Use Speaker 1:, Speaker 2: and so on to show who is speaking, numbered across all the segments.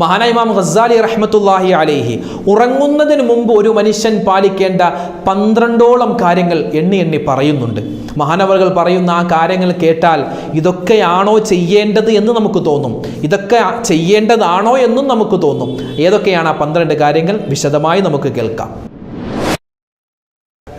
Speaker 1: മഹാനായ ഇമാം ഖസാലി റഹ്മത്തുല്ലാഹി അലൈഹി ഉറങ്ങുന്നതിന് മുമ്പ് ഒരു മനുഷ്യൻ പാലിക്കേണ്ട പന്ത്രണ്ടോളം കാര്യങ്ങൾ എണ്ണി എണ്ണി പറയുന്നുണ്ട്. മഹാനവറുകൾ പറയുന്ന ആ കാര്യങ്ങൾ കേട്ടാൽ ഇതൊക്കെയാണോ ചെയ്യേണ്ടത് എന്ന് നമുക്ക് തോന്നും. ഇതൊക്കെ ചെയ്യേണ്ടതാണോ എന്നും നമുക്ക് തോന്നും. ഏതൊക്കെയാണ് ആ പന്ത്രണ്ട് കാര്യങ്ങൾ? വിശദമായി നമുക്ക് കേൾക്കാം.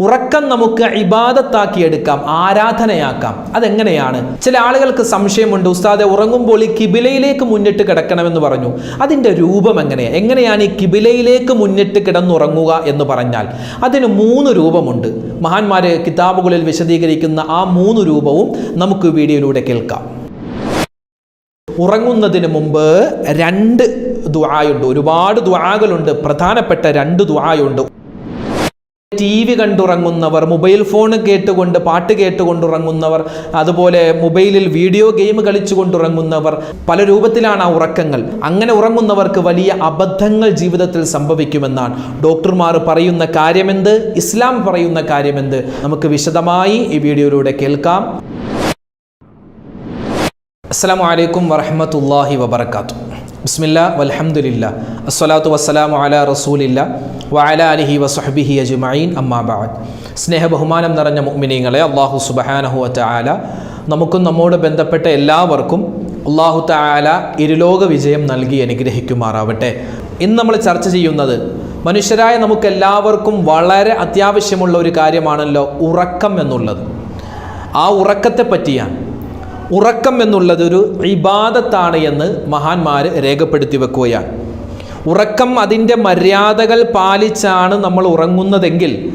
Speaker 1: ഉറക്കം നമുക്ക് ഇബാദത്താക്കി എടുക്കാം ആരാധനയാക്കാം. അതെങ്ങനെയാണ്? ചില ആളുകൾക്ക് സംശയമുണ്ട് ഉസ്താദെ ഉറങ്ങുമ്പോൾ ഈ കിബിലയിലേക്ക് മുന്നിട്ട് കിടക്കണമെന്ന് പറഞ്ഞു. അതിന്റെ രൂപം എങ്ങനെയാണ് എങ്ങനെയാണ് ഈ കിബിലയിലേക്ക് മുന്നിട്ട് കിടന്നുറങ്ങുക എന്ന് പറഞ്ഞാൽ അതിന് മൂന്ന് രൂപമുണ്ട്. മഹാന്മാര് കിതാബുകളിൽ വിശദീകരിക്കുന്ന ആ മൂന്ന് രൂപവും നമുക്ക് വീഡിയോയിലൂടെ കേൾക്കാം. ഉറങ്ങുന്നതിന് മുമ്പ് രണ്ട് ദുആയുണ്ട്. ഒരുപാട് ദുആകളുണ്ട്. പ്രധാനപ്പെട്ട രണ്ട് ദുആയുണ്ട്. ടി വി കണ്ടുറങ്ങുന്നവർ മൊബൈൽ ഫോൺ കേട്ടുകൊണ്ട് പാട്ട് കേട്ടുകൊണ്ടുറങ്ങുന്നവർ അതുപോലെ മൊബൈലിൽ വീഡിയോ ഗെയിം കളിച്ചുകൊണ്ടുറങ്ങുന്നവർ പല രൂപത്തിലാണ് ആ ഉറക്കങ്ങൾ. അങ്ങനെ ഉറങ്ങുന്നവർക്ക് വലിയ അബദ്ധങ്ങൾ ജീവിതത്തിൽ സംഭവിക്കുമെന്നാണ് ഡോക്ടർമാർ പറയുന്ന കാര്യമെന്ത്? ഇസ്ലാം പറയുന്ന കാര്യമെന്ത്? നമുക്ക് വിശദമായി ഈ വീഡിയോയിലൂടെ കേൾക്കാം. അസ്സാം വലൈക്കും വറഹമത്തല്ലാഹി വബർക്കാത്തു ബിസ്മില്ല വലഹമുല്ല അസ്വലാത്തു വസ്സലാമു അല റസൂലില്ല വഅല അലിഹി വസഹബിഹി അജ്മഈൻ അമ്മാബാദ് സ്നേഹ ബഹുമാനം നിറഞ്ഞ മുഅ്മിനീങ്ങളെ അള്ളാഹു സുബ്ഹാനഹു വതആല നമുക്കും നമ്മോട് ബന്ധപ്പെട്ട എല്ലാവർക്കും അള്ളാഹു തആല ഇരുലോക വിജയം നൽകി അനുഗ്രഹിക്കുമാറാവട്ടെ. ഇന്ന് നമ്മൾ ചർച്ച ചെയ്യുന്നത് മനുഷ്യരായ നമുക്കെല്ലാവർക്കും വളരെ അത്യാവശ്യമുള്ള ഒരു കാര്യമാണല്ലോ ഉറക്കം എന്നുള്ളത്. ആ ഉറക്കത്തെ പറ്റിയാണ് ഉറക്കം എന്നുള്ളത് ഒരു ഇബാദത്താണ് എന്ന് മഹാന്മാർ രേഖപ്പെടുത്തി വെക്കുകയാണ്. ഉറക്കം അതിന്റെ മര്യാദകൾ പാലിച്ചാണ് നമ്മൾ ഉറങ്ങുന്നതെങ്കിൽ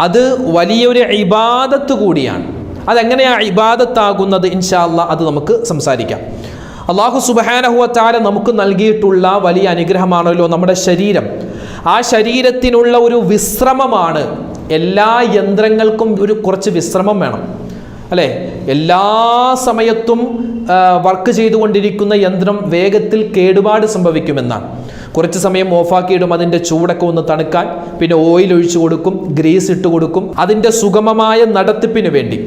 Speaker 1: അത് വലിയൊരു ഇബാദത്ത് കൂടിയാണ്. അതെങ്ങനെയാണ് ഇബാദത്താകുന്നത്? ഇൻഷാല്ല അത് നമുക്ക് സംസാരിക്കാം. അള്ളാഹു സുബഹാനഹുവത്താല നമുക്ക് നൽകിയിട്ടുള്ള വലിയ അനുഗ്രഹമാണല്ലോ നമ്മുടെ ശരീരം. ആ ശരീരത്തിനുള്ള ഒരു വിശ്രമമാണ്. എല്ലാ യന്ത്രങ്ങൾക്കും ഒരു കുറച്ച് വിശ്രമം വേണം. അല്ലേ? എല്ലാ സമയത്തും വർക്ക് ചെയ്തുകൊണ്ടിരിക്കുന്ന യന്ത്രം വേഗത്തിൽ കേടുപാട് സംഭവിക്കുമെന്നാണ്. കുറച്ച് സമയം ഓഫാക്കിയിടും അതിന്റെ ചൂടൊക്കെ ഒന്ന് തണുക്കാൻ. പിന്നെ ഓയിൽ ഒഴിച്ചു കൊടുക്കും ഗ്രീസ് ഇട്ട് കൊടുക്കും. അതിന്റെ സുഗമമായ നടത്തിപ്പിന് വേണ്ടി.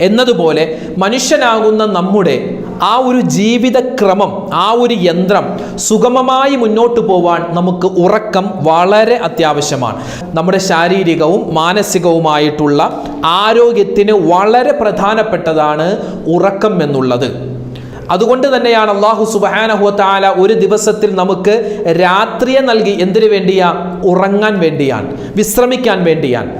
Speaker 1: എന്നതുപോലെ മനുഷ്യനാകുന്ന നമ്മുടെ ആ ഒരു ജീവിതക്രമം ആ ഒരു യന്ത്രം സുഗമമായി മുന്നോട്ട് പോവാൻ നമുക്ക് ഉറക്കം വളരെ അത്യാവശ്യമാണ്. നമ്മുടെ ശാരീരികവും മാനസികവുമായിട്ടുള്ള ആരോഗ്യത്തിന് വളരെ പ്രധാനപ്പെട്ടതാണ് ഉറക്കം എന്നുള്ളത്. അതുകൊണ്ട് തന്നെയാണ് അള്ളാഹു സുബാനഹുത്താല ഒരു ദിവസത്തിൽ നമുക്ക് രാത്രിയെ നൽകി എന്തിനു വേണ്ടിയാ? ഉറങ്ങാൻ വേണ്ടിയാണ് വിശ്രമിക്കാൻ വേണ്ടിയാണ്.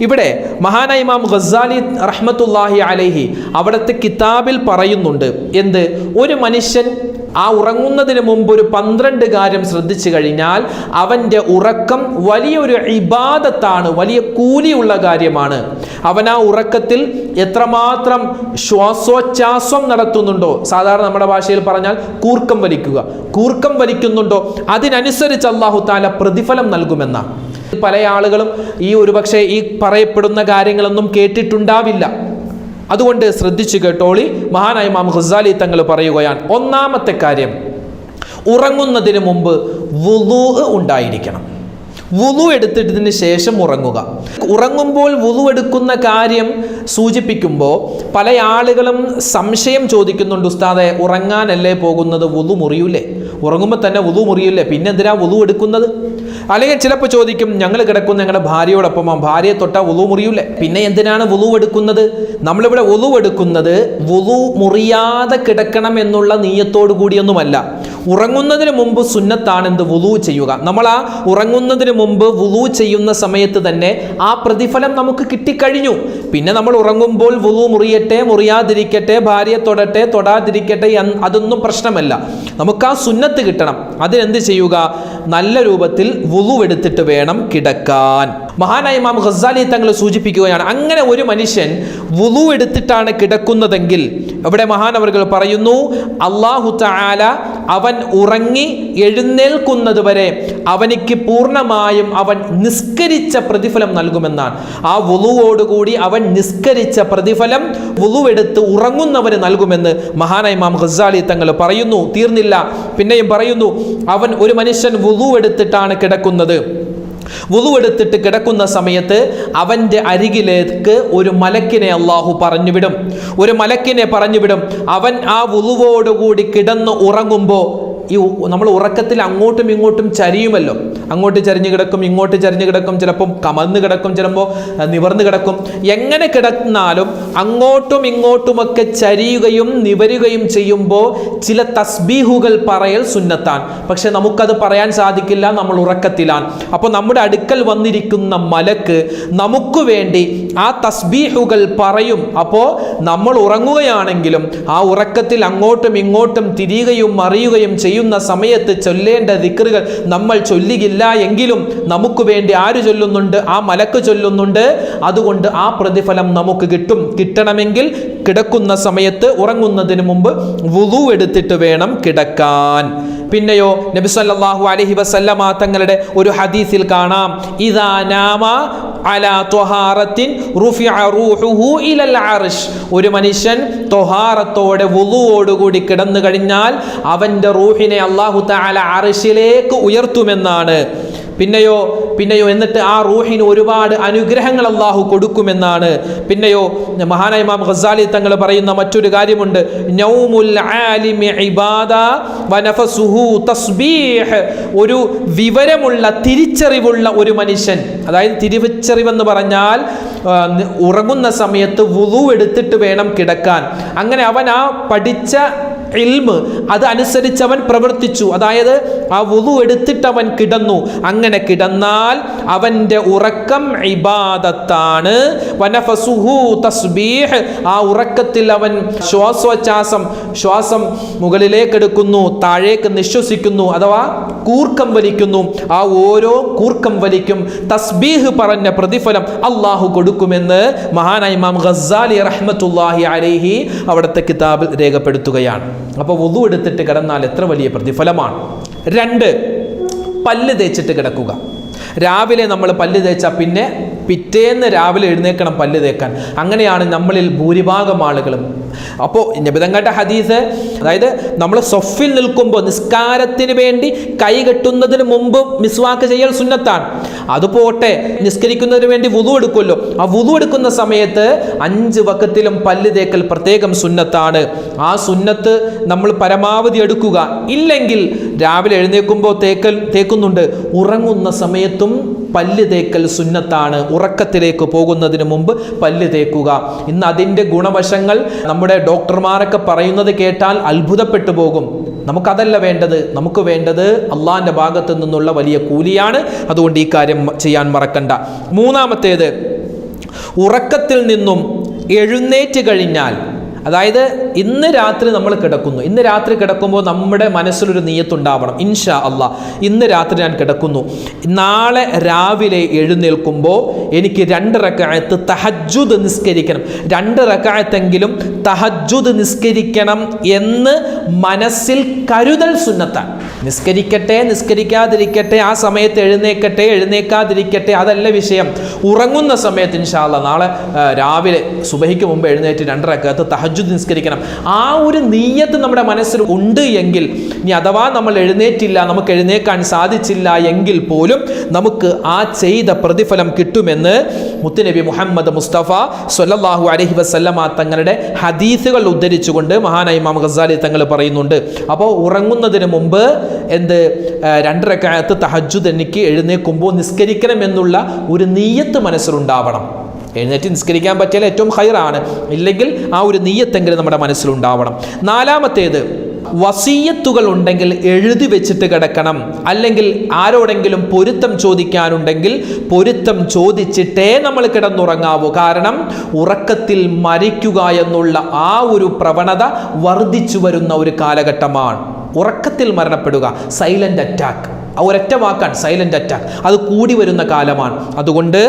Speaker 1: ഇവിടെ മഹാനായ ഇമാം ഖസാലി റഹ്മത്തുല്ലാഹി അലൈഹി അവിടുത്തെ കിതാബിൽ പറയുന്നുണ്ട്. എന്ത്? ഒരു മനുഷ്യൻ ആ ഉറങ്ങുന്നതിന് മുമ്പ് ഒരു പന്ത്രണ്ട് കാര്യം ശ്രദ്ധിച്ചു കഴിഞ്ഞാൽ അവന്റെ ഉറക്കം വലിയൊരു ഇബാദത്താണ് വലിയ കൂലിയുള്ള കാര്യമാണ്. അവൻ ആ ഉറക്കത്തിൽ എത്രമാത്രം ശ്വാസോച്ഛാസം നടത്തുന്നുണ്ടോ? സാധാരണ നമ്മുടെ ഭാഷയിൽ പറഞ്ഞാൽ കൂർക്കം വലിക്കുക. കൂർക്കം വലിക്കുന്നുണ്ടോ? അതിനനുസരിച്ച് അള്ളാഹു താല പ്രതിഫലം നൽകുമെന്നാണ്. പല ആളുകളും ഈ ഒരുപക്ഷെ ഈ പറയപ്പെടുന്ന കാര്യങ്ങളൊന്നും കേട്ടിട്ടുണ്ടാവില്ല. അതുകൊണ്ട് ശ്രദ്ധിച്ചു കേട്ടോളി. മഹാനായ മാം ഹുസാലി തങ്ങൾ പറയുകയാണ് ഒന്നാമത്തെ കാര്യം ഉറങ്ങുന്നതിന് മുമ്പ് വുളു ഉണ്ടായിരിക്കണം. വുളു എടുത്തിട്ടതിന് ശേഷം ഉറങ്ങുക. ഉറങ്ങുമ്പോൾ വുളു എടുക്കുന്ന കാര്യം സൂചിപ്പിക്കുമ്പോൾ പല ആളുകളും സംശയം ചോദിക്കുന്നുണ്ട് ഉസ്താദെ ഉറങ്ങാനല്ലേ പോകുന്നത്? വുളു മുറിയൂലേ? ഉറങ്ങുമ്പോൾ തന്നെ വുളു മുറിയൂലേ? പിന്നെന്തിനാ വുളു എടുക്കുന്നത്? അല്ലെങ്കിൽ ചിലപ്പോൾ ചോദിക്കും ഞങ്ങൾ കിടക്കുന്ന ഞങ്ങളുടെ ഭാര്യയോടൊപ്പം ഭാര്യയെ തൊട്ടാൽ വുളു മുറിയൂലേ പിന്നെ എന്തിനാണ് വുളു എടുക്കുന്നത്? നമ്മളിവിടെ വുളു എടുക്കുന്നത് വുളു മുറിയാതെ കിടക്കണം എന്നുള്ള നീയത്തോടു കൂടിയൊന്നുമല്ല ഉറങ്ങുന്നതിന് മുമ്പ് സുന്നത്താണ് എന്ത് വുളു ചെയ്യുക. നമ്മൾ ആ ഉറങ്ങുന്നതിന് മുമ്പ് വുളു ചെയ്യുന്ന സമയത്ത് തന്നെ ആ പ്രതിഫലം നമുക്ക് കിട്ടിക്കഴിഞ്ഞു. പിന്നെ നമ്മൾ ഉറങ്ങുമ്പോൾ വുളു മുറിയട്ടെ മുറിയാതിരിക്കട്ടെ ഭാര്യയെ തൊടട്ടെ തൊടാതിരിക്കട്ടെ അതൊന്നും പ്രശ്നമല്ല. നമുക്ക് ആ സുന്നത്ത് കിട്ടണം. അതിനെന്ത് ചെയ്യുക? നല്ല രൂപത്തിൽ വുളു എടുത്തിട്ട് വേണം കിടക്കാൻ. മഹാനായ ഇമാം ഖസാലി തങ്ങൾ സൂചിപ്പിക്കുകയാണ് അങ്ങനെ ഒരു മനുഷ്യൻ വുളു എടുത്തിട്ടാണ് കിടക്കുന്നതെങ്കിൽ ഇവിടെ മഹാനവർകൾ പറയുന്നു അള്ളാഹു താല അവൻ ഉറങ്ങി എഴുന്നേൽക്കുന്നത് വരെ അവനിക്ക് പൂർണമായും അവൻ നിസ്കരിച്ച പ്രതിഫലം നൽകുമെന്നാണ്. ആ വുളുവോടുകൂടി അവൻ നിസ്കരിച്ച പ്രതിഫലം വുളുവെടുത്ത് ഉറങ്ങുന്നവന് നൽകുമെന്ന് മഹാനായ ഇമാം ഖസാലി തങ്ങൾ പറയുന്നു. തീർന്നില്ല. പിന്നെയും പറയുന്നു അവൻ ഒരു മനുഷ്യൻ വുളു എടുത്തിട്ടാണ് കിടക്കുന്നത്. എടുത്തിട്ട് കിടക്കുന്ന സമയത്ത് അവന്റെ അരികിലേക്ക് ഒരു മലക്കിനെ അള്ളാഹു പറഞ്ഞുവിടും. ഒരു മലക്കിനെ പറഞ്ഞുവിടും. അവൻ ആ വുളുവോടുകൂടി കിടന്ന് ഉറങ്ങുമ്പോൾ ഈ നമ്മൾ ഉറക്കത്തിൽ അങ്ങോട്ടും ഇങ്ങോട്ടും ചരിയുമല്ലോ. അങ്ങോട്ട് ചരിഞ്ഞു കിടക്കും ഇങ്ങോട്ട് ചരിഞ്ഞു കിടക്കും ചിലപ്പം കമന്ന് കിടക്കും ചിലപ്പോൾ നിവർന്ന് കിടക്കും. എങ്ങനെ കിടന്നാലും അങ്ങോട്ടും ഇങ്ങോട്ടുമൊക്കെ ചരിയുകയും നിവരുകയും ചെയ്യുമ്പോൾ ചില തസ്ബീഹുകൾ പറയൽ സുന്നത്താണ്. പക്ഷെ നമുക്കത് പറയാൻ സാധിക്കില്ല നമ്മൾ ഉറക്കത്തിലാണ്. അപ്പോൾ നമ്മുടെ അടുക്കൽ വന്നിരിക്കുന്ന മലക്ക് നമുക്ക് വേണ്ടി ആ തസ്ബീഹുകൾ പറയും. അപ്പോൾ നമ്മൾ ഉറങ്ങുകയാണെങ്കിലും ആ ഉറക്കത്തിൽ അങ്ങോട്ടും ഇങ്ങോട്ടും തിരിയുകയും മറിയുകയും ചെയ്യുന്ന സമയത്ത് ചൊല്ലേണ്ട ദിക്റുകൾ നമ്മൾ ചൊല്ലുകില്ല എങ്കിലും നമുക്ക് വേണ്ടി ആര് ചൊല്ലുന്നുണ്ട്? ആ മലക്ക് ചൊല്ലുന്നുണ്ട്. അതുകൊണ്ട് ആ പ്രതിഫലം നമുക്ക് കിട്ടും. കിട്ടണമെങ്കിൽ കിടക്കുന്ന സമയത്ത് ഉറങ്ങുന്നതിന് മുമ്പ് വുളു എടുത്തിട്ട് വേണം കിടക്കാൻ. പിന്നെയോ നബി സല്ലല്ലാഹു അലൈഹി വസല്ലമ തങ്ങളുടെ ഒരു ഹദീസിൽ കാണാം. ഇദാ നാമ അലാ ത്വഹാറത്തിൻ ഇലൽ അർഷ്. ഒരു മനുഷ്യൻ ത്വഹാറത്തോടെ വുളുവോടുകൂടി കിടന്നു കഴിഞ്ഞാൽ അവന്റെ റൂഹിനെ അള്ളാഹു തആല അർശിലേക്ക് ഉയർത്തുമെന്നാണ്. പിന്നെയോ പിന്നെയോ എന്നിട്ട് ആ റൂഹിന് ഒരുപാട് അനുഗ്രഹങ്ങൾ അള്ളാഹു കൊടുക്കുമെന്നാണ്. പിന്നെയോ മഹാനായ ഇമാം ഖസാലി തങ്ങൾ പറയുന്ന മറ്റൊരു കാര്യമുണ്ട്. ഒരു വിവരമുള്ള തിരിച്ചറിവുള്ള ഒരു മനുഷ്യൻ. അതായത് തിരിച്ചറിവെന്ന് പറഞ്ഞാൽ ഉറങ്ങുന്ന സമയത്ത് വുളു എടുത്തിട്ട് വേണം കിടക്കാൻ. അങ്ങനെ അവൻ ആ പഠിച്ച ഇൽമ് അത് അനുസരിച്ചവൻ പ്രവർത്തിച്ചു. അതായത് ആ വുതു എടുത്തിട്ട് അവൻ കിടന്നു. അങ്ങനെ കിടന്നാൽ അവന്റെ ഉറക്കം ഇബാദത്താണ്. വനഫസുഹു തസ്ബീഹ്. ആ ഉറക്കത്തിൽ അവൻ ശ്വാസോച്ഛാസം ശ്വാസം മുകളിലേക്കെടുക്കുന്നു താഴേക്ക് നിശ്വസിക്കുന്നു അഥവാ കൂർക്കം വലിക്കുന്നു. ആ ഓരോ കൂർക്കം വലിക്കും. തസ്ബീഹ് പറഞ്ഞ പ്രതിഫലം അള്ളാഹു കൊടുക്കുമെന്ന് മഹാനായ ഇമാം ഗസാലി റഹ്മത്തുല്ലാഹി അലൈഹി അവിടുത്തെ കിതാബിൽ രേഖപ്പെടുത്തുകയാണ്. അപ്പോൾ വുളു എടുത്തിട്ട് കിടന്നാൽ എത്ര വലിയ പ്രതിഫലമാണ്? രണ്ട് പല്ല് തേച്ചിട്ട് കിടക്കുക. രാവിലെ നമ്മൾ പല്ല് തേച്ചാൽ പിന്നെ പിറ്റേന്ന് രാവിലെ എഴുന്നേക്കണം പല്ല് തേക്കാൻ. അങ്ങനെയാണ് നമ്മളിൽ ഭൂരിഭാഗം ആളുകളും. അപ്പോൾ നബിതങ്ങളുടെ ഹദീസ് അതായത് നമ്മൾ സൊഫിൽ നിൽക്കുമ്പോൾ നിസ്കാരത്തിന് വേണ്ടി കൈ കെട്ടുന്നതിന് മുമ്പ് മിസ്വാക്ക് ചെയ്യൽ സുന്നത്താണ്. അത് പോട്ടെ നിസ്കരിക്കുന്നതിന് വേണ്ടി വുതു എടുക്കുമല്ലോ. ആ വുതു എടുക്കുന്ന സമയത്ത് അഞ്ച് വക്കത്തിലും പല്ല് തേക്കൽ പ്രത്യേകം സുന്നത്താണ്. ആ സുന്നത്ത് നമ്മൾ പരമാവധി എടുക്കുക. ഇല്ലെങ്കിൽ രാവിലെ എഴുന്നേൽക്കുമ്പോൾ തേക്കൽ തേക്കുന്നുണ്ട്. ഉറങ്ങുന്ന സമയത്തും പല്ല് തേക്കൽ സുന്നത്താണ്. ഉറക്കത്തിലേക്ക് പോകുന്നതിന് മുമ്പ് പല്ല് തേക്കുക. ഇന്ന് അതിന്റെ ഗുണവശങ്ങൾ നമ്മുടെ ഡോക്ടർമാരൊക്കെ പറയുന്നത് കേട്ടാൽ അത്ഭുതപ്പെട്ടു പോകും. നമുക്കതല്ല വേണ്ടത്. നമുക്ക് വേണ്ടത് അള്ളാഹിന്റെ ഭാഗത്തു നിന്നുള്ള വലിയ കൂലിയാണ്. അതുകൊണ്ട് ഈ കാര്യം ചെയ്യാൻ മറക്കണ്ട. മൂന്നാമത്തേത് ഉറക്കത്തിൽ നിന്നും എഴുന്നേറ്റ് കഴിഞ്ഞാൽ അതായത് ഇന്ന് രാത്രി നമ്മൾ കിടക്കുന്നു. ഇന്ന് രാത്രി കിടക്കുമ്പോൾ നമ്മുടെ മനസ്സിലൊരു നീയത്തുണ്ടാവണം. ഇൻഷാ അള്ളാ. ഇന്ന് രാത്രി ഞാൻ കിടക്കുന്നു. നാളെ രാവിലെ എഴുന്നേൽക്കുമ്പോൾ എനിക്ക് രണ്ട് റക്കായത്ത് തഹജുദ് നിസ്കരിക്കണം. രണ്ട് റക്കായത്തെങ്കിലും തഹജുദ് നിസ്കരിക്കണം എന്ന് മനസ്സിൽ കരുതൽ സുന്നത്താണ്. നിസ്കരിക്കട്ടെ നിസ്കരിക്കാതിരിക്കട്ടെ ആ സമയത്ത് എഴുന്നേക്കട്ടെ എഴുന്നേക്കാതിരിക്കട്ടെ അതല്ല വിഷയം. ഉറങ്ങുന്ന സമയത്ത് ഇൻഷാല്ല നാളെ രാവിലെ സുബഹിക്ക് മുമ്പ് എഴുന്നേറ്റ് രണ്ടരക്കകത്ത് തഹജുദ് നിസ്കരിക്കണം. ആ ഒരു നീയത്ത് നമ്മുടെ മനസ്സിൽ ഉണ്ട് എങ്കിൽ ഇനി അഥവാ നമ്മൾ എഴുന്നേറ്റില്ല നമുക്ക് എഴുന്നേക്കാൻ സാധിച്ചില്ല എങ്കിൽ പോലും നമുക്ക് ആ ചെയ്ത പ്രതിഫലം കിട്ടുമെന്ന് മുത്തുനബി മുഹമ്മദ് മുസ്തഫ സൊല്ലാഹു അലഹി വസല്ലമ തങ്ങളുടെ ഹദീസുകൾ ഉദ്ധരിച്ചുകൊണ്ട് മഹാനായി ഇമാം ഖസാലി തങ്ങൾ പറയുന്നുണ്ട്. അപ്പോൾ ഉറങ്ങുന്നതിന് മുമ്പ് എന്ത് രണ്ടരക്കാലത്ത് തഹജുദ് എനിക്ക് എഴുന്നേൽക്കുമ്പോൾ നിസ്കരിക്കണം എന്നുള്ള ഒരു നീയത്ത് മനസ്സിലുണ്ടാവണം. എഴുന്നേറ്റ് നിസ്കരിക്കാൻ പറ്റിയാൽ ഏറ്റവും ഹൈറാണ് ഇല്ലെങ്കിൽ ആ ഒരു നീയത്തെങ്കിലും നമ്മുടെ മനസ്സിലുണ്ടാവണം. നാലാമത്തേത് വസീയത്തുകൾ ഉണ്ടെങ്കിൽ എഴുതി വെച്ചിട്ട് കിടക്കണം. അല്ലെങ്കിൽ ആരോടെങ്കിലും പൊരുത്തം ചോദിക്കാനുണ്ടെങ്കിൽ പൊരുത്തം ചോദിച്ചിട്ടേ നമ്മൾ കിടന്നുറങ്ങാവൂ. കാരണം ഉറക്കത്തിൽ മരിക്കുക എന്നുള്ള ആ ഒരു പ്രവണത വർദ്ധിച്ചു വരുന്ന ഒരു കാലഘട്ടമാണ്. ഉറക്കത്തിൽ മരണപ്പെടുക സൈലന്റ് അറ്റാക്ക് ആ ഒരൊറ്റ വാക്കാണ് സൈലന്റ് അറ്റാക്ക് അത് കൂടി വരുന്ന കാലമാണ്. അതുകൊണ്ട്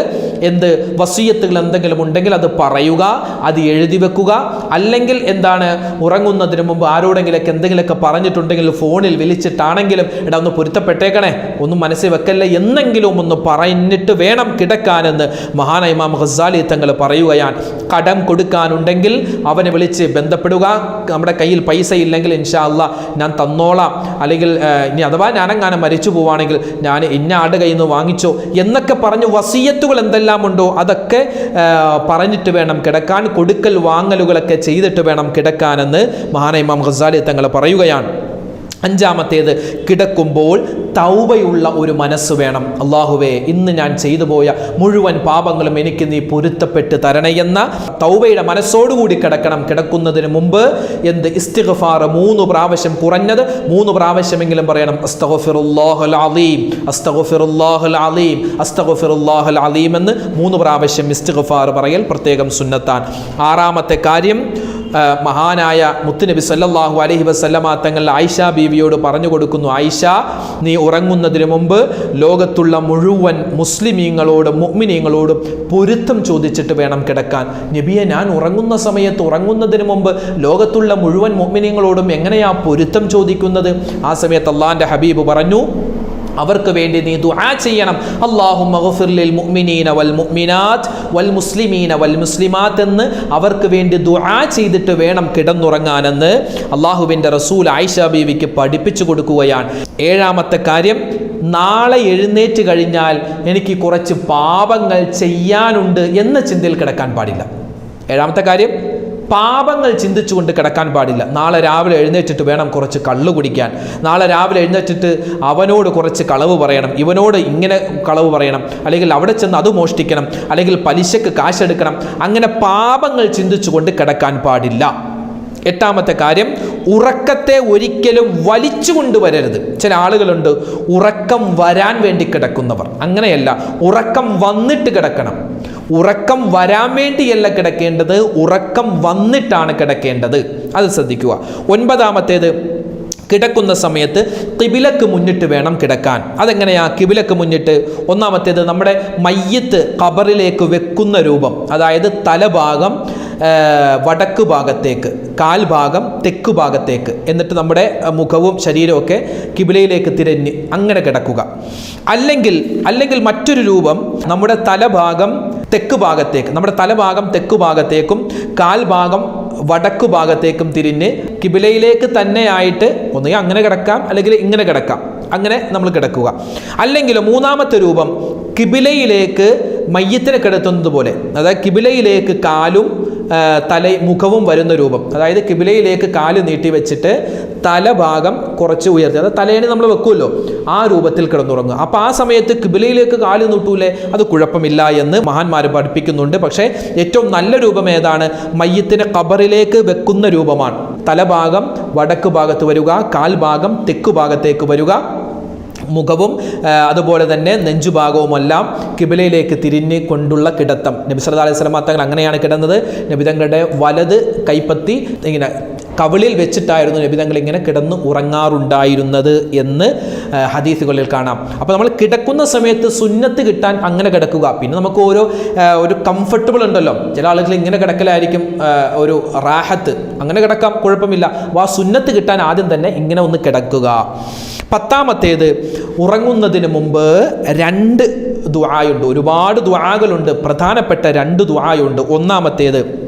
Speaker 1: എന്ത് വസീയത്തുകൾ എന്തെങ്കിലും ഉണ്ടെങ്കിൽ അത് പറയുക അത് എഴുതി വെക്കുക. അല്ലെങ്കിൽ എന്താണ് ഉറങ്ങുന്നതിന് മുമ്പ് ആരോടെങ്കിലൊക്കെ എന്തെങ്കിലുമൊക്കെ പറഞ്ഞിട്ടുണ്ടെങ്കിൽ ഫോണിൽ വിളിച്ചിട്ടാണെങ്കിലും എടാ ഒന്ന് പൊരുത്തപ്പെട്ടേക്കണേ ഒന്നും മനസ്സിൽ വെക്കല്ല? എന്നെങ്കിലും ഒന്ന് പറഞ്ഞിട്ട് വേണം കിടക്കാനെന്ന്. മഹാന ഇമാം തങ്ങൾ പറയുകയാണ്. കടം കൊടുക്കാനുണ്ടെങ്കിൽ അവനെ വിളിച്ച് ബന്ധപ്പെടുക. നമ്മുടെ കയ്യിൽ പൈസ ഇല്ലെങ്കിൽ ഇൻഷാ അള്ളാ ഞാൻ തന്നോളാം. അല്ലെങ്കിൽ ഇനി അഥവാ ഞാനെങ്ങാനും മരിച്ചു പോവാണെങ്കിൽ ഞാൻ ഇന്ന ആട് കയ്യിൽ നിന്ന് വാങ്ങിച്ചോ എന്നൊക്കെ പറഞ്ഞ് വസീയത്തുകൾ എന്തെല്ലാം ഉണ്ടോ അതൊക്കെ പറഞ്ഞിട്ട് വേണം കിടക്കാൻ കൊടുക്കൽ വാങ്ങലുകളൊക്കെ ചെയ്തിട്ട് വേണം കിടക്കാനെന്ന് മഹാന ഇമാം ഖസാലി തങ്ങൾ പറയുകയാണ്. അഞ്ചാമത്തേത് കിടക്കുമ്പോൾ തൗബയുള്ള ഒരു മനസ്സ് വേണം. അള്ളാഹുവേ ഇന്ന് ഞാൻ ചെയ്തു പോയ മുഴുവൻ പാപങ്ങളും എനിക്ക് നീ പൊരുത്തപ്പെട്ട് തരണയെന്ന തൗബയുടെ മനസ്സോടുകൂടി കിടക്കണം. കിടക്കുന്നതിന് മുമ്പ് എന്ത്? ഇസ്തിഗ്ഫാർ മൂന്ന് പ്രാവശ്യം കുറഞ്ഞത് മൂന്ന് പ്രാവശ്യമെങ്കിലും പറയണം. അസ്തഗഫിറുല്ലാഹുൽ അലീം അസ്തഗഫിറുല്ലാഹുൽ അലീം അസ്തഗഫിറുല്ലാഹുൽ അലീം എന്ന് മൂന്ന് പ്രാവശ്യം ഇസ്തിഗ്ഫാർ പറയൽ പ്രത്യേകം സുന്നത്താൻ ആറാമത്തെ കാര്യം മഹാനായ മുത്തുനബി സല്ലാഹു അലഹി വസല്ലമ തങ്ങൾ ആയിഷ ബീവിയോട് പറഞ്ഞു കൊടുക്കുന്നു ആയിഷ നീ ഉറങ്ങുന്നതിന് മുമ്പ് ലോകത്തുള്ള മുഴുവൻ മുസ്ലിമീങ്ങളോടും മുഅ്മിനീങ്ങളോടും പൊരുത്തം ചോദിച്ചിട്ട് വേണം കിടക്കാൻ. നബിയെ ഞാൻ ഉറങ്ങുന്ന സമയത്ത് ഉറങ്ങുന്നതിന് മുമ്പ് ലോകത്തുള്ള മുഴുവൻ മുഅ്മിനീങ്ങളോടും എങ്ങനെയാ പൊരുത്തം ചോദിക്കുന്നത്? ആ സമയത്ത് അള്ളാന്റെ ഹബീബ് പറഞ്ഞു അവർക്ക് വേണ്ടി നീ ദുആ ചെയ്യണം. അല്ലാഹുമ്മ ഗഫിർ ലിൽ മുഅ്മിനീന വൽ മുഅ്മിനാത്ത് വൽ മുസ്ലിമീന വൽ മുസ്ലിമാത്ത് എന്ന് അവർക്ക് വേണ്ടി ദുആ ചെയ്തിട്ട് വേണം കിടന്നുറങ്ങാനെന്ന് അള്ളാഹുവിന്റെ റസൂൽ ആയിഷ ബീവിക്ക് പഠിപ്പിച്ചു കൊടുക്കുകയാണ്. ഏഴാമത്തെ കാര്യം നാളെ എഴുന്നേറ്റ് കഴിഞ്ഞാൽ എനിക്ക് കുറച്ച് പാപങ്ങൾ ചെയ്യാനുണ്ട് എന്ന ചിന്തയിൽ കിടക്കാൻ പാടില്ല. ഏഴാമത്തെ കാര്യം പാപങ്ങൾ ചിന്തിച്ചുകൊണ്ട് കിടക്കാൻ പാടില്ല. നാളെ രാവിലെ എഴുന്നേറ്റിട്ട് വേണം കുറച്ച് കള്ളു കുടിക്കാൻ. നാളെ രാവിലെ എഴുന്നേറ്റിട്ട് അവനോട് കുറച്ച് കളവ് പറയണം. ഇവനോട് ഇങ്ങനെ കളവ് പറയണം. അല്ലെങ്കിൽ അവിടെ ചെന്ന് അത് മോഷ്ടിക്കണം. അല്ലെങ്കിൽ പലിശക്ക് കാശെടുക്കണം. അങ്ങനെ പാപങ്ങൾ ചിന്തിച്ചുകൊണ്ട് കിടക്കാൻ പാടില്ല. എട്ടാമത്തെ കാര്യം ഉറക്കത്തെ ഒരിക്കലും വലിച്ചു കൊണ്ടുവരരുത്. ചില ആളുകളുണ്ട് ഉറക്കം വരാൻ വേണ്ടി കിടക്കുന്നവർ. അങ്ങനെയല്ല ഉറക്കം വന്നിട്ട് കിടക്കണം. ഉറക്കം വരാൻ വേണ്ടിയല്ല കിടക്കേണ്ടത് ഉറക്കം വന്നിട്ടാണ് കിടക്കേണ്ടത്. അത് ശ്രദ്ധിക്കുക. ഒൻപതാമത്തേത് കിടക്കുന്ന സമയത്ത് കിബിലക്ക് മുന്നിട്ട് വേണം കിടക്കാൻ. അതെങ്ങനെയാ? കിബിലക്ക് മുന്നിട്ട്. ഒന്നാമത്തേത് നമ്മുടെ മയ്യത്ത് കബറിലേക്ക് വെക്കുന്ന രൂപം. അതായത് തലഭാഗം വടക്ക് ഭാഗത്തേക്ക് കാൽഭാഗം തെക്ക് ഭാഗത്തേക്ക്. എന്നിട്ട് നമ്മുടെ മുഖവും ശരീരമൊക്കെ കിബിലയിലേക്ക് തിരഞ്ഞ് അങ്ങനെ കിടക്കുക. അല്ലെങ്കിൽ അല്ലെങ്കിൽ മറ്റൊരു രൂപം നമ്മുടെ തലഭാഗം തെക്ക് ഭാഗത്തേക്ക് നമ്മുടെ തലഭാഗം തെക്ക് ഭാഗത്തേക്കും കാൽഭാഗം വടക്ക് ഭാഗത്തേക്കും തിരിഞ്ഞ് കിബിലയിലേക്ക് തന്നെയായിട്ട് ഒന്നുകിൽ അങ്ങനെ കിടക്കാം അല്ലെങ്കിൽ ഇങ്ങനെ കിടക്കാം. അങ്ങനെ നമ്മൾ കിടക്കുക. അല്ലെങ്കിൽ മൂന്നാമത്തെ രൂപം കിബിലയിലേക്ക് മയ്യത്തിനെ കിടത്തുന്നത് പോലെ അതായത് കിബിലയിലേക്ക് കാലും തല മുഖവും വരുന്ന രൂപം. അതായത് കിബിലയിലേക്ക് കാൽ നീട്ടി വെച്ചിട്ട് തലഭാഗം കുറച്ച് ഉയർത്തി. അത് തലേണി നമ്മൾ വെക്കുമല്ലോ. ആ രൂപത്തിൽ കിടന്നുറങ്ങുക. അപ്പോൾ ആ സമയത്ത് കിബിലയിലേക്ക് കാൽ നീട്ടൂലേ? അത് കുഴപ്പമില്ല എന്ന് മഹാന്മാർ പഠിപ്പിക്കുന്നുണ്ട്. പക്ഷേ ഏറ്റവും നല്ല രൂപം ഏതാണ്? മയ്യത്തിനെ കബറിലേക്ക് വെക്കുന്ന രൂപമാണ്. തലഭാഗം വടക്ക് ഭാഗത്ത് വരിക കാൽഭാഗം തെക്ക് ഭാഗത്തേക്ക് വരിക മുഖവും അതുപോലെ തന്നെ നെഞ്ചുഭാഗവുമെല്ലാം കിബിലയിലേക്ക് തിരിഞ്ഞ് കൊണ്ടുള്ള കിടത്തം. നബി അലൈഹി വസല്ലം അങ്ങനെയാണ് കിടന്നത്. നബിതങ്ങളുടെ വലത് കൈപ്പത്തി ഇങ്ങനെ കവിളിൽ വെച്ചിട്ടായിരുന്നു നബിതങ്ങൾ ഇങ്ങനെ കിടന്ന് ഉറങ്ങാറുണ്ടായിരുന്നത് എന്ന് ഹദീസുകളിൽ കാണാം. അപ്പോൾ നമ്മൾ കിടക്കുന്ന സമയത്ത് സുന്നത്ത് കിട്ടാൻ അങ്ങനെ കിടക്കുക. പിന്നെ നമുക്ക് ഓരോ ഒരു കംഫർട്ടബിൾ ഉണ്ടല്ലോ. ചില ആളുകൾ ഇങ്ങനെ കിടക്കലായിരിക്കും ഒരു റാഹത്ത്. അങ്ങനെ കിടക്കാം കുഴപ്പമില്ല. അപ്പോൾ ആ സുന്നത്ത് കിട്ടാൻ ആദ്യം തന്നെ ഇങ്ങനെ ഒന്ന് കിടക്കുക. പത്താമത്തേത് ഉറങ്ങുന്നതിന് മുമ്പ് രണ്ട് ദുആയുണ്ട്. ഒരുപാട് ദുആകളുണ്ട്. പ്രധാനപ്പെട്ട രണ്ട് ദുആയുണ്ട്. ഒന്നാമത്തേത്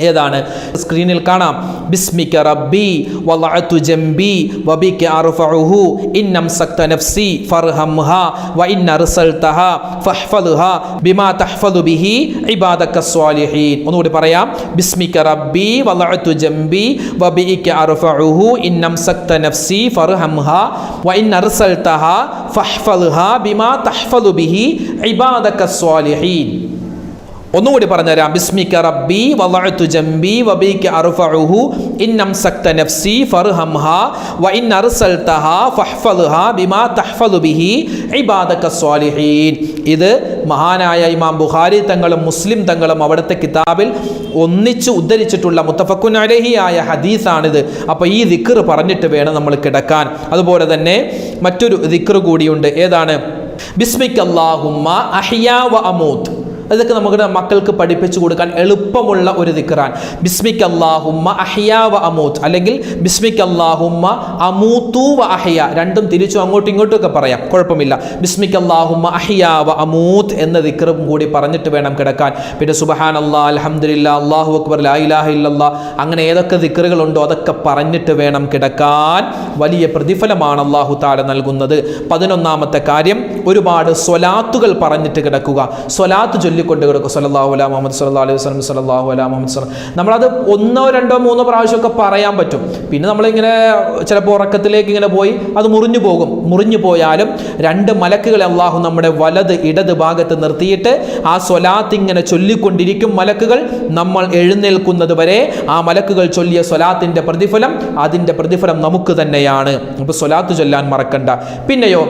Speaker 1: ഏതാണ്? സ്ക്രീനിൽ കാണാം. ബിസ്മിക റബ്ബി വലഅതു ജംബി വബിക അർഫഉഹു ഇന്നം സക്ത നഫ്സി ഫർഹംഹ വ ഇൻ അർസൽതഹ ഫഹ്ഫദ്ഹ ബിമാ തഹ്ഫദു ബിഹി ഇബാദക സ്വാലിഹീൻ. ഒന്നുകൂടി പറയാം. ബിസ്മിക റബ്ബി വലഅതു ജംബി വബിക അർഫഉഹു ഇന്നം സക്ത നഫ്സി ഫർഹംഹ വ ഇൻ അർസൽതഹ ഫഹ്ഫദ്ഹ ബിമാ തഹ്ഫദു ബിഹി ഇബാദക സ്വാലിഹീൻ. ഒന്നുകൂടി പറഞ്ഞുതരാം. ബിസ്മിക റബ്ബി വലഅതു ജംബി വബീക അർഫഉഹു ഇന്നം സക്ത നഫ്സി ഫർഹംഹ വ ഇൻ അർസൽതഹ ഫഹ്ഫദ്ഹ ബിമാ തഹ്ഫലു ബിഹി ഇബാദക സ്വാലിഹീൻ. ഇത് മഹാനായ ഇമാം ബുഖാരി തങ്ങളും മുസ്ലിം തങ്ങളും അവിടുത്തെ കിതാബിൽ ഒന്നിച്ച് ഉദ്ധരിച്ചിട്ടുള്ള മുത്തഫക്കുൻ അലഹിയായ ഹദീസാണിത്. അപ്പോൾ ഈ ദിക്കർ പറഞ്ഞിട്ട് വേണം നമ്മൾ കിടക്കാൻ. അതുപോലെ തന്നെ മറ്റൊരു ദിക്കർ കൂടിയുണ്ട്. ഏതാണ്? ബിസ്മിക് അല്ലാഹുമ്മ അഹിയ വ അമൂത്ത്. അതൊക്കെ നമ്മുടെ മക്കൾക്ക് പഠിപ്പിച്ചു കൊടുക്കാൻ എളുപ്പമുള്ള ഒരു ദിക്റാൻ. ബിസ്മിക് അള്ളാഹുമ്മ അഹിയാവ അമൂത്ത്. അല്ലെങ്കിൽ ബിസ്മിക് അള്ളാഹുമ്മ അമൂത്തു വ അഹ്യ. രണ്ടും തിരിച്ചു അങ്ങോട്ടും ഇങ്ങോട്ടും ഒക്കെ പറയാം. കുഴപ്പമില്ല. ബിസ്മിക് അള്ളാഹുമ്മ അഹിയാവ അമൂത്ത് എന്ന ദിക്റും കൂടി പറഞ്ഞിട്ട് വേണം കിടക്കാൻ. പിന്നെ സുബഹാൻ അല്ലാ അലഹമില്ല അള്ളാഹു അക്ബർ ലാ ഇലാഹ ഇല്ലല്ലാ. അങ്ങനെ ഏതൊക്കെ ദിക്റുകളുണ്ടോ അതൊക്കെ പറഞ്ഞിട്ട് വേണം കിടക്കാൻ. വലിയ പ്രതിഫലമാണ് അള്ളാഹു താല നൽകുന്നത്. പതിനൊന്നാമത്തെ കാര്യം ഒരുപാട് സ്വലാത്തുകൾ പറഞ്ഞിട്ട് കിടക്കുക. സ്വലാത്ത് ചൊല്ലിക്കൊണ്ട് കിടക്കും. സല്ലല്ലാഹു അലാ മുഹമ്മദ് സല്ലല്ലാഹു അലൈഹി വസ്ലം സല്ലല്ലാഹു അലാ മുഹമ്മദ് സ്വലം നമ്മളത് ഒന്നോ രണ്ടോ മൂന്നോ പ്രാവശ്യമൊക്കെ പറയാൻ പറ്റും. പിന്നെ നമ്മളിങ്ങനെ ചിലപ്പോൾ ഉറക്കത്തിലേക്ക് ഇങ്ങനെ പോയി അത് മുറിഞ്ഞു പോകും. മുറിഞ്ഞു പോയാലും രണ്ട് മലക്കുകളെ അള്ളാഹു നമ്മുടെ വലത് ഇടത് ഭാഗത്ത് നിർത്തിയിട്ട് ആ സ്വലാത്ത് ഇങ്ങനെ ചൊല്ലിക്കൊണ്ടിരിക്കും മലക്കുകൾ. നമ്മൾ എഴുന്നേൽക്കുന്നത് വരെ ആ മലക്കുകൾ ചൊല്ലിയ സ്വലാത്തിന്റെ പ്രതിഫലം അതിന്റെ പ്രതിഫലം നമുക്ക് തന്നെയാണ്. അപ്പോൾ സ്വലാത്ത് ചൊല്ലാൻ മറക്കണ്ട. പിന്നെയോ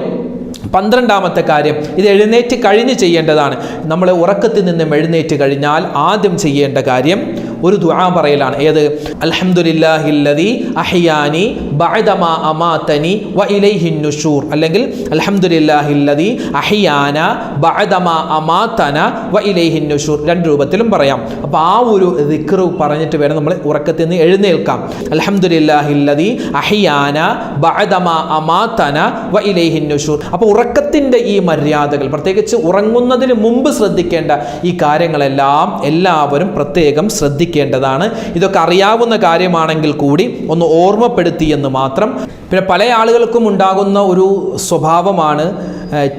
Speaker 1: പന്ത്രണ്ടാമത്തെ കാര്യം ഇത് എഴുന്നേറ്റ് കഴിഞ്ഞ് ചെയ്യേണ്ടതാണ്. നമ്മൾ ഉറക്കത്തിൽ നിന്നും എഴുന്നേറ്റ് കഴിഞ്ഞാൽ ആദ്യം ചെയ്യേണ്ട കാര്യം ഒരു ദുആ പറയലാണ്. ഏത്? അൽഹംദുലില്ലാഹില്ലദി അഹിയാനി ബഅദമാ അമാതനി വ ഇലൈഹിൻ നുഷൂർ. അല്ലെങ്കിൽ അൽഹംദുലില്ലാഹില്ലദി അഹിയാന ബഅദമാ അമാതന വ ഇലൈഹിൻ നുഷൂർ. രണ്ട് രൂപത്തിലും പറയാം. അപ്പോൾ ആ ഒരു ദിക്ർ പറഞ്ഞിട്ട് വേണം നമ്മൾ ഉറക്കത്തിൽ നിന്ന് എഴുന്നേൽക്കാം. അൽഹംദുലില്ലാഹില്ലദി അഹിയാന ബഅദമാ അമാതന വ ഇലൈഹിൻ നുഷൂർ. അപ്പോൾ ഉറക്കത്തിന്റെ ഈ മര്യാദകൾ പ്രത്യേകിച്ച് ഉറങ്ങുന്നതിന് മുമ്പ് ശ്രദ്ധിക്കേണ്ട ഈ കാര്യങ്ങളെല്ലാം എല്ലാവരും പ്രത്യേകം ശ്രദ്ധിക്കേണ്ടതാണ് ഇതൊക്കെ അറിയാവുന്ന കാര്യമാണെങ്കിൽ കൂടി ഒന്ന് ഓർമ്മപ്പെടുത്തി എന്ന് മാത്രം പിന്നെ പല ആളുകൾക്കും ഉണ്ടാകുന്ന ഒരു സ്വഭാവമാണ്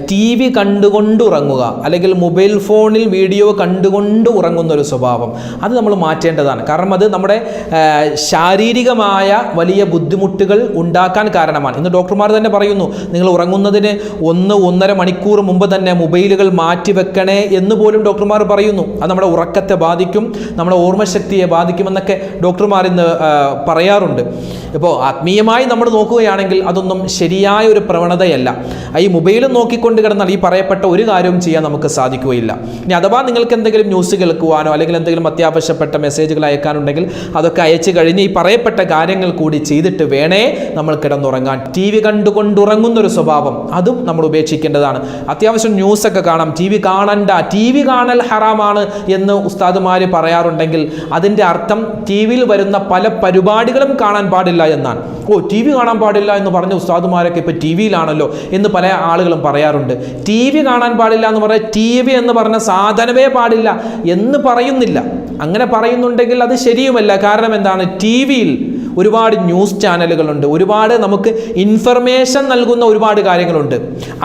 Speaker 1: ടി വി കണ്ടുകൊണ്ട് ഉറങ്ങുക അല്ലെങ്കിൽ മൊബൈൽ ഫോണിൽ വീഡിയോ കണ്ടുകൊണ്ട് ഉറങ്ങുന്ന ഒരു സ്വഭാവം. അത് നമ്മൾ മാറ്റേണ്ടതാണ്. കാരണം അത് നമ്മുടെ ശാരീരികമായ വലിയ ബുദ്ധിമുട്ടുകൾ ഉണ്ടാക്കാൻ കാരണമാണ്. ഇന്ന് ഡോക്ടർമാർ തന്നെ പറയുന്നു നിങ്ങൾ ഉറങ്ങുന്നതിന് ഒന്ന് ഒന്നര മണിക്കൂർ മുമ്പ് തന്നെ മൊബൈലുകൾ മാറ്റി വെക്കണേ എന്ന് പോലും ഡോക്ടർമാർ പറയുന്നു. അത് നമ്മുടെ ഉറക്കത്തെ ബാധിക്കും നമ്മുടെ ഓർമ്മശക്തിയെ ബാധിക്കുമെന്നൊക്കെ ഡോക്ടർമാർ ഇന്ന് പറയാറുണ്ട്. ഇപ്പോൾ ആത്മീയമായി നമ്മൾ നോക്കുകയാണെങ്കിൽ അതൊന്നും ശരിയായ ഒരു പ്രവണതയല്ല. ഈ മൊബൈൽ നോക്കിക്കൊണ്ട് കിടന്നാൽ ഈ പറയപ്പെട്ട ഒരു കാര്യവും ചെയ്യാൻ നമുക്ക് സാധിക്കുകയില്ല. ഇനി അഥവാ നിങ്ങൾക്ക് എന്തെങ്കിലും ന്യൂസ് കേൾക്കുവാനോ അല്ലെങ്കിൽ എന്തെങ്കിലും അത്യാവശ്യപ്പെട്ട മെസ്സേജുകൾ അയക്കാനുണ്ടെങ്കിൽ അതൊക്കെ അയച്ചു കഴിഞ്ഞ് ഈ പറയപ്പെട്ട കാര്യങ്ങൾ കൂടി ചെയ്തിട്ട് വേണേ നമ്മൾ കിടന്നുറങ്ങാൻ. ടി വി കണ്ടുകൊണ്ടുറങ്ങുന്ന ഒരു സ്വഭാവം അതും നമ്മൾ ഉപേക്ഷിക്കേണ്ടതാണ്. അത്യാവശ്യം ന്യൂസൊക്കെ കാണാം. ടി വി കാണണ്ട. ടി വി കാണൽ ഹറാമാണ് എന്ന് ഉസ്താദുമാർ പറയാറുണ്ടെങ്കിൽ അതിന്റെ അർത്ഥം ടി വിയിൽ വരുന്ന പല പരിപാടികളും കാണാൻ പാടില്ല എന്നാണ്. ഓ ടി വി കാണാൻ പാടില്ല. എന്ന് പറഞ്ഞ ഉസ്താദുമാരൊക്കെ ഇപ്പോൾ ടി വിയിലാണല്ലോ എന്ന് പല ആളുകളും പറയാറുണ്ട്. ടി വി കാണാൻ പാടില്ല എന്ന് പറഞ്ഞാൽ ടി വി എന്ന് പറഞ്ഞ സാധനമേ പാടില്ല എന്ന് പറയുന്നില്ല. അങ്ങനെ പറയുന്നുണ്ടെങ്കിൽ അത് ശരിയുമല്ല. കാരണം എന്താണ്? ടി വിയിൽ ഒരുപാട് ന്യൂസ് ചാനലുകളുണ്ട് ഒരുപാട് നമുക്ക് ഇൻഫർമേഷൻ നൽകുന്ന ഒരുപാട് കാര്യങ്ങളുണ്ട്.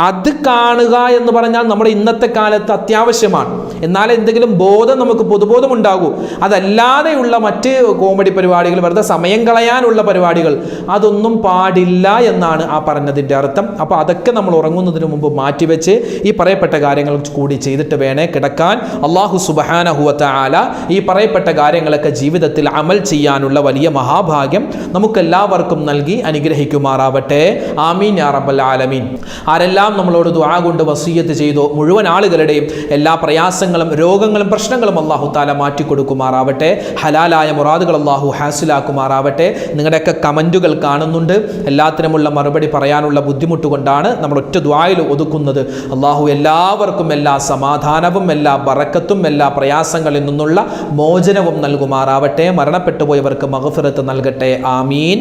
Speaker 1: അത് കാണുക എന്ന് പറഞ്ഞാൽ നമ്മുടെ ഇന്നത്തെ കാലത്ത് അത്യാവശ്യമാണ്. എന്നാൽ എന്തെങ്കിലും ബോധം നമുക്ക് പൊതുബോധം ഉണ്ടാകൂ. അതല്ലാതെയുള്ള മറ്റ് കോമഡി പരിപാടികൾ വെറുതെ സമയം കളയാനുള്ള പരിപാടികൾ അതൊന്നും പാടില്ല എന്നാണ് ആ പറഞ്ഞതിന്റെ അർത്ഥം. അപ്പോൾ അതൊക്കെ നമ്മൾ ഉറങ്ങുന്നതിന് മുമ്പ് മാറ്റിവെച്ച് ഈ പറയപ്പെട്ട കാര്യങ്ങൾ കൂടി ചെയ്തിട്ട് വേണേ കിടക്കാൻ അള്ളാഹു സുബഹാനഹുവത്ത ആല ഈ പറയപ്പെട്ട കാര്യങ്ങളൊക്കെ ജീവിതത്തിൽ അമൽ ചെയ്യാനുള്ള വലിയ മഹാഭാഗ്യം നമുക്കെല്ലാവർക്കും നൽകി അനുഗ്രഹിക്കുമാറാവട്ടെ. ആമീൻ യാ റബ്ബൽ ആലമീൻ. ആരെല്ലാം നമ്മളോട് ദുആ കൊണ്ട് വസീയത്ത് ചെയ്തോ മുഴുവൻ ആളുകളുടെയും എല്ലാ പ്രയാസങ്ങളും രോഗങ്ങളും പ്രശ്നങ്ങളും അള്ളാഹു താല മാറ്റിക്കൊടുക്കുമാറാവട്ടെ. ഹലാലായ മുറാദുകൾ അള്ളാഹു ഹാസിലാക്കുമാറാവട്ടെ. നിങ്ങളുടെയൊക്കെ കമന്റുകൾ കാണുന്നുണ്ട്. എല്ലാത്തിനുമുള്ള മറുപടി പറയാനുള്ള ബുദ്ധിമുട്ട് കൊണ്ടാണ് നമ്മൾ ഒറ്റ ദ്വായിൽ ഒതുക്കുന്നത്. അള്ളാഹു എല്ലാവർക്കും എല്ലാ സമാധാനവും എല്ലാ ബറക്കത്തും എല്ലാ പ്രയാസങ്ങളിൽ നിന്നുള്ള മോചനവും നൽകുമാറാവട്ടെ. മരണപ്പെട്ടു പോയവർക്ക് മഹഫിറത്ത് നൽകട്ടെ. ആമീൻ